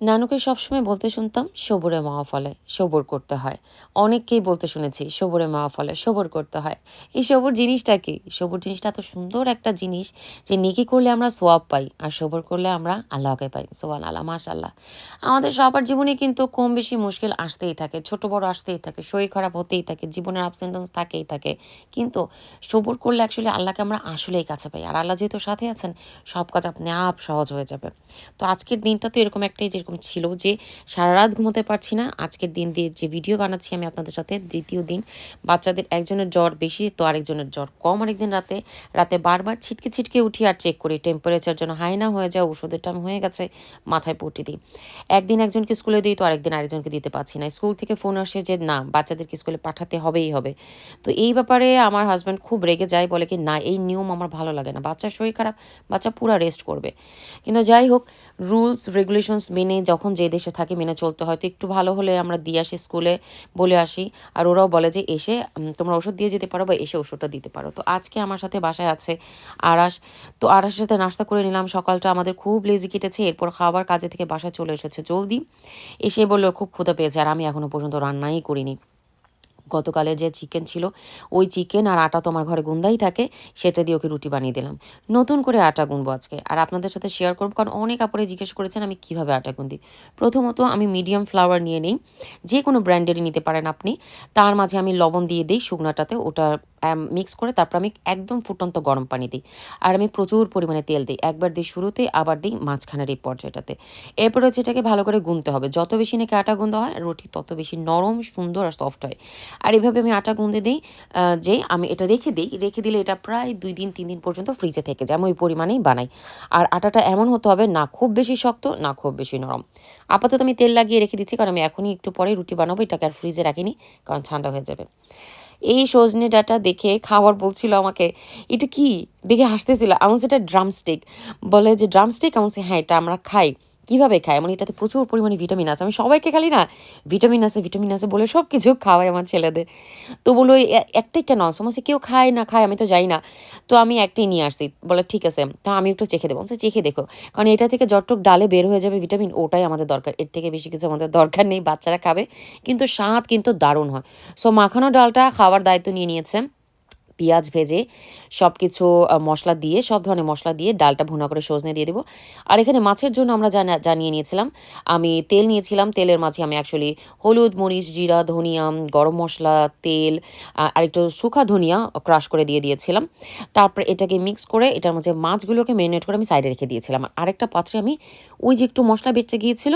নানুকে সবসময় বলতে শুনতাম সবুরে মাওয়া ফলে সবর করতে হয়। অনেককেই বলতে শুনেছি সবুরে মাওয়া ফলে সবর করতে হয়। এই সবর জিনিসটা কি? সবুর জিনিসটা এত সুন্দর একটা জিনিস যে নেকি করলে আমরা সোয়াব পাই, আর সবর করলে আমরা আল্লাহকে পাই। সোয়ান আল্লাহ মাশাল্লাহ আমাদের সবার জীবনে কিন্তু কম বেশি মুশকিল আসতেই থাকে, ছোট বড় আসতেই থাকে, শরীর খারাপ হতেই থাকে, জীবনের আপস অ্যান্ড ডাউনস থাকেই থাকে। কিন্তু সবর করলে অ্যাকচুয়ালি আল্লাহকে আমরা আসলেই কাছে পাই, আর আল্লাহ যেহেতু সাথে আছেন, সব কাজ আপনি আপ সহজ হয়ে যাবে। তো আজকের দিনটা তো এরকম একটাই যেরকম ছিল যে সারা রাত ঘুমোতে পারছি না। আজকের দিন দিয়ে যে ভিডিও বানাচ্ছি আমি আপনাদের সাথে, দ্বিতীয় দিন বাচ্চাদের একজনের জ্বর বেশি, তো আরেকজনের জ্বর কম আরেকদিন রাতে। রাতে বারবার ছিটকে ছিটকে উঠি আর চেক করি। টেম্পারেচার যেন হাই না হয়ে যায়, ওষুধের টাইম হয়ে গেছে, মাথায় পটি দিই। একদিন একজনকে স্কুলে দিই, তো আরেকদিন আরেকজনকে দিতে পারছি না। স্কুল থেকে ফোন আসে যে, না, বাচ্চাদেরকে স্কুলে পাঠাতে হবেই হবে। তো এই ব্যাপারে আমার হাজব্যান্ড খুব রেগে যায়, বলে কি, না, এই নিয়ম আমার ভালো লাগে না। বাচ্চার শরীর খারাপ, বাচ্চা পুরা রেস্ট করবে। কিন্তু যাই হোক রুলস রেগুলেশনস মেনে যখন যে দেশে থাকি মেনে চলতে হয়, তো একটু ভালো হলে আমরা দিয়ে আসি স্কুলে বলে আসি। আর ওরাও বলে যে এসে তোমরা ওষুধ দিয়ে যেতে পারো বা এসে ওষুধটা দিতে পারো। তো আজকে আমার সাথে বাসায় আছে আরাস। তো আরাসের সাথে নাস্তা করে নিলাম। সকালটা আমাদের খুব লেজি কেটেছে। এরপর খাবার কাজে থেকে বাসায় চলে এসেছে জলদি। এসে বলল, খুব ক্ষুধা পেয়েছে। আর আমি এখনও পর্যন্ত রান্নাই করিনি। গতকালের যে চিকেন ছিল, ওই চিকেন আর আটা তো আমার ঘরে গুন্দাই থাকে, সেটা দিয়ে ওকে রুটি বানিয়ে দিলাম। নতুন করে আটা গুনবো আজকে। আর আপনাদের সাথে শেয়ার করব, কারণ অনেক আপরে জিজ্ঞেস করেছেন আমি কীভাবে আটা গুন্দি প্রথমত আমি মিডিয়াম ফ্লাওয়ার নিয়ে নিই, যে কোনো ব্র্যান্ডেরই নিতে পারেন আপনি। তার মাঝে আমি লবণ দিয়ে দিই শুকনাটাতে, ওটা মিক্স করে তারপর আমি একদম ফুটন্ত গরম পানি দিই। আর আমি প্রচুর পরিমাণে তেল দিই। একবার দিই শুরুতে, আবার দিই মাঝখানের এই পর্যায়টাতে। এরপর হচ্ছে এটাকে ভালো করে গুনতে হবে। যত বেশি নাকি আটা গুন্দা হয়, রুটি তত বেশি নরম, সুন্দর আর সফট হয়। আর এভাবে আমি আটা গুঁদে দিই যে আমি এটা রেখে দিই, রেখে দিলে এটা প্রায় দুই দিন, তিন দিন পর্যন্ত ফ্রিজে থেকে যায়। আমি ওই পরিমাণেই বানাই। আর আটাটা এমন হতে হবে, না খুব বেশি শক্ত, না খুব বেশি নরম। আপাতত আমি তেল লাগিয়ে রেখে দিচ্ছি, কারণ আমি এখনই একটু পরে রুটি বানাবো। এটাকে আর ফ্রিজে রাখিনি, কারণ ঠান্ডা হয়ে যাবে। এই সজনে ডাটা দেখে খাওয়ার বলছিল আমাকে, এটা কি? দেখে হাসতেছিল। আমার সেটা ড্রামস্টিক বলে যে ড্রামস্টিক আমার হ্যাঁ এটা আমরা খাই। কীভাবে খায়? মানে এটাতে প্রচুর পরিমাণে ভিটামিন আছে। আমি সবাইকে খালি না, ভিটামিন আছে ভিটামিন আছে বলে সব কিছু খাওয়াই আমার ছেলেদের। তো বলো "এ- এ- একটাই কেন? সমস্যা কেউ খায় না খায়? আমি তো যাই না। তো আমি একটাই নিয়ে আসছি। বলে, ঠিক আছে, তা আমি একটু চেখে দেবো। বলছে, চেখে দেখো। কারণ এটা থেকে যতটুক ডালে বের হয়ে যাবে ভিটামিন, ওটাই আমাদের দরকার। এর থেকে বেশি কিছু আমাদের দরকার নেই। বাচ্চারা খাবে, কিন্তু স্বাদ কিন্তু দারুণ হয়। সো মাখানো ডালটা খাওয়ার দায়িত্ব নিয়ে নিয়েছে। পেঁয়াজ ভেজে সব কিছু মশলা দিয়ে, সব ধরনের মশলা দিয়ে ডালটা ভুনা করে সজনে দিয়ে দেবো। আর এখানে মাছের জন্য আমরা জানা, জানিয়ে নিয়েছিলাম, আমি তেল নিয়েছিলাম, তেলের মাঝে আমি অ্যাকচুয়ালি হলুদ, মরিচ, জিরা, ধনিয়া, গরম মশলা, তেল আর একটু শুকা ধনিয়া ক্রাশ করে দিয়ে দিয়েছিলাম। তারপর এটাকে মিক্স করে এটার মধ্যে মাছগুলোকে ম্যারিনেট করে আমি সাইডে রেখে দিয়েছিলাম। আর আরেকটা পাত্রে আমি ওই যে একটু মশলা বেঁচে গিয়েছিল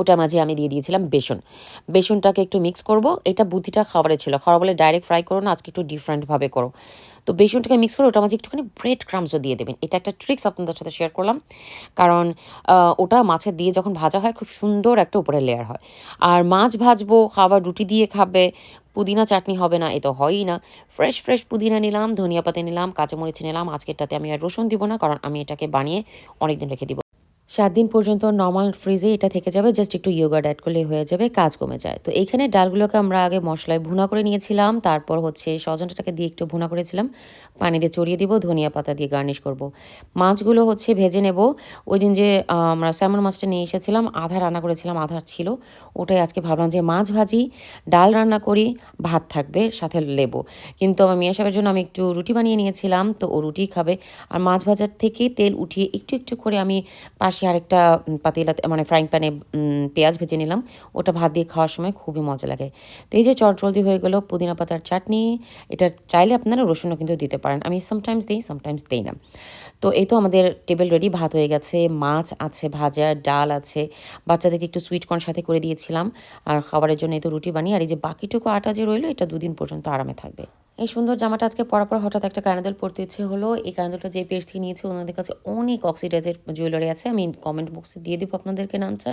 ওটার মাঝে আমি দিয়ে দিয়েছিলাম বেসন। বেসনটাকে একটু মিক্স করব। এটা বুদ্ধিটা খাবারে ছিল। খাবার বলে ডাইরেক্ট ফ্রাই করো না, আজকে একটু ডিফারেন্টভাবে করো। তো বেসনটাকে মিক্স করে ওটার মাঝে একটুখানি ব্রেড ক্রামসও দিয়ে দেবেন। এটা একটা ট্রিক্স আপনাদের সাথে শেয়ার করলাম। কারণ ওটা মাছের দিয়ে যখন ভাজা হয়, খুব সুন্দর একটা উপরে লেয়ার হয়। আর মাছ ভাজবো, খাবার রুটি দিয়ে খাবে, পুদিনা চাটনি হবে না, এ তো হয়ই না। ফ্রেশ ফ্রেশ পুদিনা নিলাম, ধনিয়া পাতা নিলাম, কাঁচামরিচ নিলাম। আজকেরটাতে আমি আর রসুন দিব না, কারণ আমি এটাকে বানিয়ে অনেকদিন রেখে দিব। সাত দিন পর্যন্ত নর্মাল ফ্রিজে এটা থেকে যাবে জাস্ট একটু ইয়োগার্ট অ্যাড করলে হয়ে যাবে, কাজ কমে যায়। তো এইখানে ডালগুলোকে আমরা আগে মশলায় ভুনা করে নিয়েছিলাম, তারপর হচ্ছে সজনটাকে দিয়ে একটু ভুনা করেছিলাম। পানি দিয়ে চড়িয়ে দিব, ধনিয়া পাতা দিয়ে গার্নিশ করব। মাছগুলো হচ্ছে ভেজে নেব। ওই দিন যে আমরা স্যামন মাছটা নিয়ে এসেছিলাম, আধা রান্না করেছিলাম আধার ছিল। ওটাই আজকে ভাবলাম যে মাছ ভাজি, ডাল রান্না করি, ভাত থাকবে, সাথে লেবু। কিন্তু আমার মেয়ে সাহেবের জন্য আমি একটু রুটি বানিয়ে নিয়েছিলাম, তো ও রুটি খাবে। আর মাছ ভাজার থেকে তেল উঠিয়ে একটু একটু করে আমি পাশে আরেকটা উম, পাতিলাতে মানে ফ্রাইং প্যানে পেঁয়াজ ভেজে নিলাম। ওটা ভাত দিয়ে খাওয়ার সময় খুবই মজা লাগে। তো এই যে চটজলদি হয়ে গেলো পুদিনা পাতার চাটনি এটা চাইলে আপনারা রসুনও কিন্তু দিতে পারেন। আমি সামটাইমস দিই সামটাইমস দিই না। তো এই তো আমাদের টেবিল রেডি ভাত হয়ে গেছে মাছ আছে ভাজা ডাল আছে। বাচ্চাদেরকে একটু সুইট কর্ন সাথে করে দিয়েছিলাম। আর খাবারের জন্য এই তো রুটি বানিয়ে আর এই যে বাকিটুকু আটা যে রইল এটা দুদিন পর্যন্ত আরামে থাকবে। এই সুন্দর জামাটা আজকে পরার পর হঠাৎ একটা কানাদেল পরতে ইচ্ছে হলো। এই কানাদেলটা যে পেজ থেকে নিয়েছে, ওনাদের কাছে অনেক অক্সিডাইজের জুয়েলারি আছে। আমি কমেন্ট বক্সে দিয়ে দেবো আপনাদেরকে নামটা।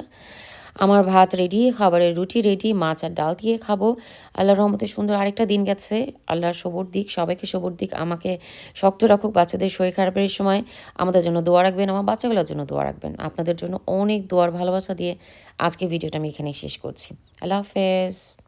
আমার ভাত রেডি খাবারের রুটি রেডি মাছ আর ডাল দিয়ে খাব। আল্লাহর রহমতে সুন্দর আরেকটা দিন গেছে। আল্লাহর সবর দিক, সবাইকে সবর দিক। আমাকে শক্ত রাখুক বাচ্চাদের শরীর খারাপের সময়। আমাদের জন্য দোয়া রাখবেন, আমার বাচ্চাগুলোর জন্য দোয়া রাখবেন। আপনাদের জন্য অনেক দোয়ার ভালোবাসা দিয়ে আজকে ভিডিওটা আমি এখানে শেষ করছি। আল্লাহ হাফেজ।